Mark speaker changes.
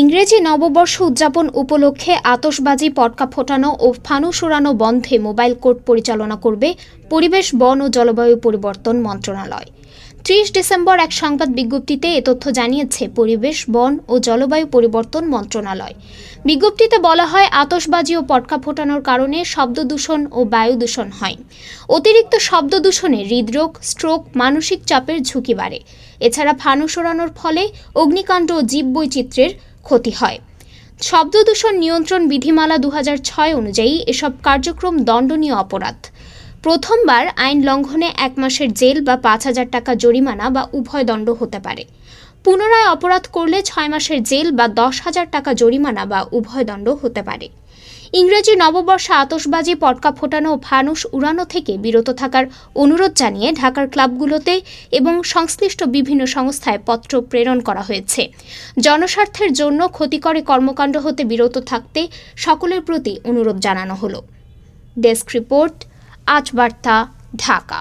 Speaker 1: ইংরেজি নববর্ষ উদযাপন উপলক্ষে আতসবাজি পটকা ফোটানো ও ফানুস উড়ানো বন্ধে মোবাইল কোর্ট পরিচালনা করবে পরিবেশ, বন ও জলবায়ু পরিবর্তন মন্ত্রণালয়। ত্রিশ ডিসেম্বর এক সংবাদ বিজ্ঞপ্তিতে এ তথ্য জানিয়েছে পরিবেশ, বন ও জলবায়ু পরিবর্তন মন্ত্রণালয়। বিজ্ঞপ্তিতে বলা হয় আতসবাজি ও পটকা ফোটানোর কারণে শব্দ দূষণ ও বায়ু দূষণ হয়। অতিরিক্ত শব্দ দূষণে হৃদরোগ, স্ট্রোক, মানসিক চাপের ঝুঁকি বাড়ে। এছাড়া ফানুস ওড়ানোর ফলে অগ্নিকাণ্ড ও জীববৈচিত্র্যের ক্ষতি হয়। শব্দ দূষণ নিয়ন্ত্রণ বিধিমালা দু ছয় অনুযায়ী এসব কার্যক্রম দণ্ডনীয় অপরাধ। প্রথমবার আইন লঙ্ঘনে এক মাসের জেল বা পাঁচ হাজার টাকা জরিমানা বা উভয় দণ্ড হতে পারে। পুনরায় অপরাধ করলে ছয় মাসের জেল বা দশ হাজার টাকা জরিমানা বা উভয় দণ্ড হতে পারে। ইংরেজি নববর্ষ আতসবাজি পটকা ফোটানো ও উড়ানো থেকে বিরত থাকার অনুরোধ জানিয়ে ঢাকার ক্লাবগুলোতে এবং সংশ্লিষ্ট বিভিন্ন সংস্থায় পত্র প্রেরণ করা হয়েছে। জনস্বার্থের জন্য ক্ষতিকরে কর্মকাণ্ড হতে বিরত থাকতে সকলের প্রতি অনুরোধ জানানো হলো। ডেস্ক রিপোর্ট, আজ বার্তা, ঢাকা।